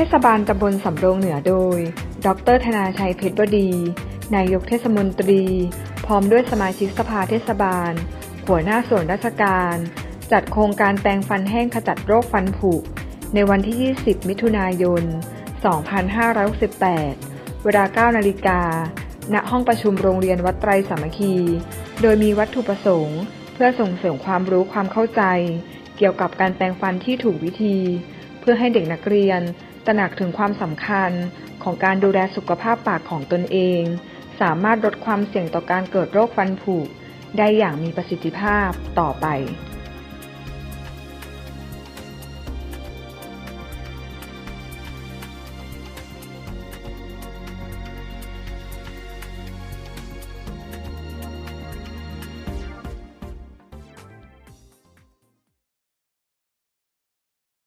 เทศบาลตำบลสำโรงเหนือโดย ดรธนาชัยเพชรวดี นายกเทศมนตรี พร้อมด้วยสมาชิกสภาเทศบาล หัวหน้าส่วนราชการ จัดโครงการแปรงฟันแห้งขจัดโรคฟันผุ ในวันที่ 20 มิถุนายน 2568 เวลา 9 นาฬิกา ณ ห้องประชุมโรงเรียนวัดไตรสามัคคี โดยมีวัตถุประสงค์ เพื่อส่งเสริมความรู้ความเข้าใจ เกี่ยวกับการแปรงฟันที่ถูกวิธี เพื่อให้เด็กนักเรียน ตระหนักถึงความสำคัญของการดูแลสุขภาพปากของตนเอง สามารถลดความเสี่ยงต่อการเกิดโรคฟันผุได้อย่างมีประสิทธิภาพต่อไป